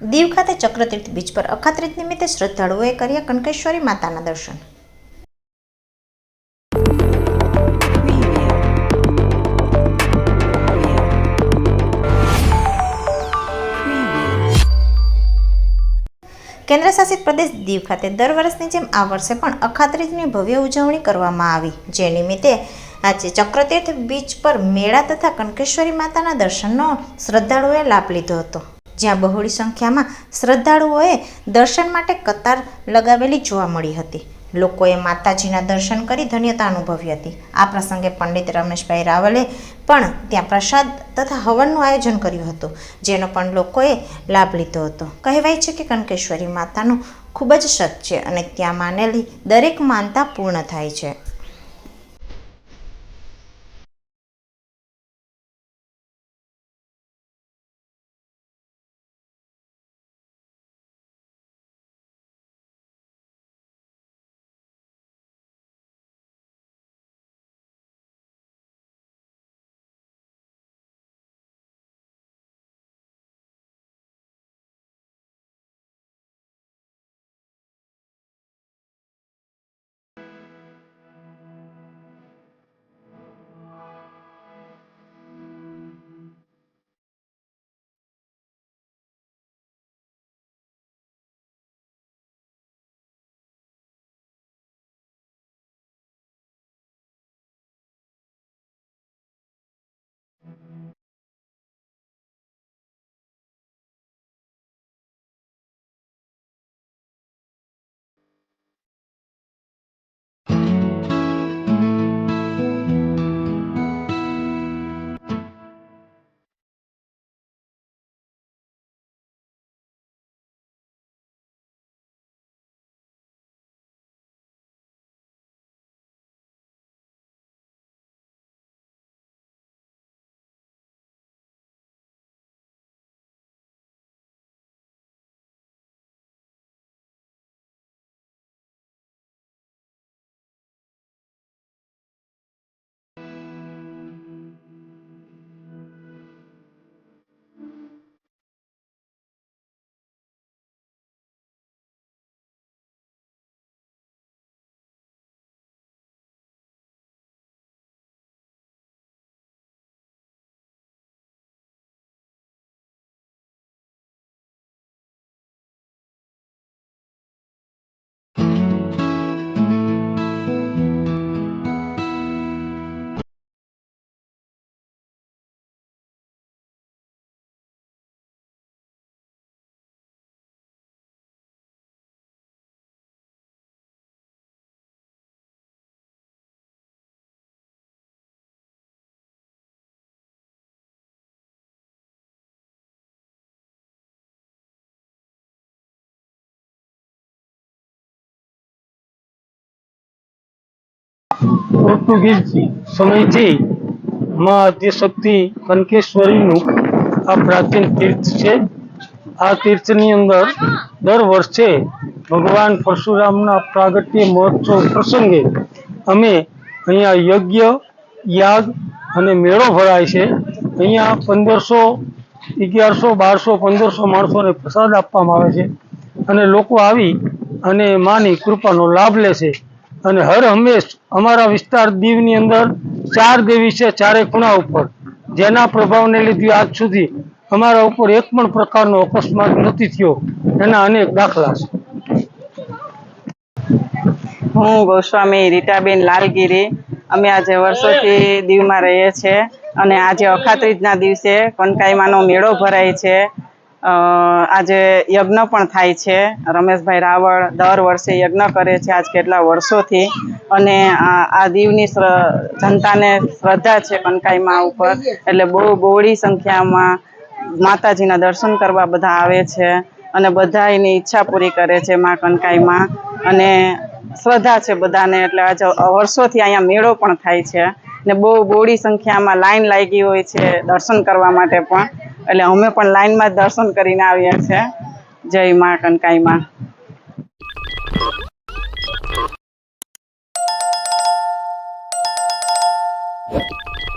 દીવ ખાતે ચક્રતીર્થ બીચ પર અખાત્રીજ નિમિત્તે શ્રદ્ધાળુઓએ કર્યા કનકેશ્વરી માતાના દર્શન. કેન્દ્રશાસિત પ્રદેશ દીવ ખાતે દર વર્ષની જેમ આ વર્ષે પણ અખાત્રીજની ભવ્ય ઉજવણી કરવામાં આવી. જે નિમિત્તે આજે ચક્રતીર્થ બીચ પર મેળા તથા કનકેશ્વરી માતાના દર્શનનો શ્રદ્ધાળુઓએ લાભ લીધો હતો. જ્યાં બહોળી સંખ્યામાં શ્રદ્ધાળુઓએ દર્શન માટે કતાર લગાવેલી જોવા મળી હતી. લોકોએ માતાજીના દર્શન કરી ધન્યતા અનુભવી હતી. આ પ્રસંગે પંડિત રમેશભાઈ રાવલે પણ ત્યાં પ્રસાદ તથા હવનનું આયોજન કર્યું હતું, જેનો પણ લોકોએ લાભ લીધો હતો. કહેવાય છે કે કનકેશ્વરી માતાનું ખૂબ જ સત છે અને ત્યાં માનેલી દરેક માનતા પૂર્ણ થાય છે. પોર્ટુગીઝ સમયથી મા આદ્યશક્તિ કનકેશ્વરીનું આ પ્રાચીન તીર્થ છે. આ તીર્થની અંદર દર વર્ષે ભગવાન પરશુરામના પ્રાગટ્ય મહોત્સવ પ્રસંગે અમે અહીંયા યજ્ઞ, યાગ અને મેળો ભરાય છે. અહીંયા પંદરસો, અગિયારસો, બારસો, પંદરસો માણસોને પ્રસાદ આપવામાં આવે છે અને લોકો આવી અને માની કૃપાનો લાભ લે છે. અને હર હંમેશ અમારા વિસ્તાર દીવની અંદર ચાર દેવી છે ચારે ખૂણા ઉપર. જેના પ્રભાવને લીધે આજ સુધી અમારા ઉપર એક પણ પ્રકારનો અકસ્માત નથી થયો. એના અનેક દાખલા છે. હું ગોસ્વામી રીટાબેન લાલગીરી. અમે આજે વર્ષોથી દીવમાં રહીએ છીએ અને આજે અખાત્રીજના દિવસે કનકાઈમાનો મેળો ભરાય છે. આજે યજ્ઞ પણ થાય છે. રમેશભાઈ રાવળ દર વર્ષે યજ્ઞ કરે છે આજ કેટલા વર્ષોથી. અને આ દીવની જનતાને શ્રદ્ધા છે કનકાઈમાં ઉપર. એટલે બહુ બહોળી સંખ્યામાં માતાજીના દર્શન કરવા બધા આવે છે અને બધા એની ઈચ્છા પૂરી કરે છે માં કનકાઈમાં. અને શ્રદ્ધા છે બધાને, એટલે આજે વર્ષોથી અહીંયા મેળો પણ થાય છે. ને બહુ બહોળી સંખ્યામાં લાઈન લાગી હોય છે દર્શન કરવા માટે પણ. એટલે અમે પણ લાઈનમાં દર્શન કરીને આવ્યા છે જય માં કનકાઈમાં.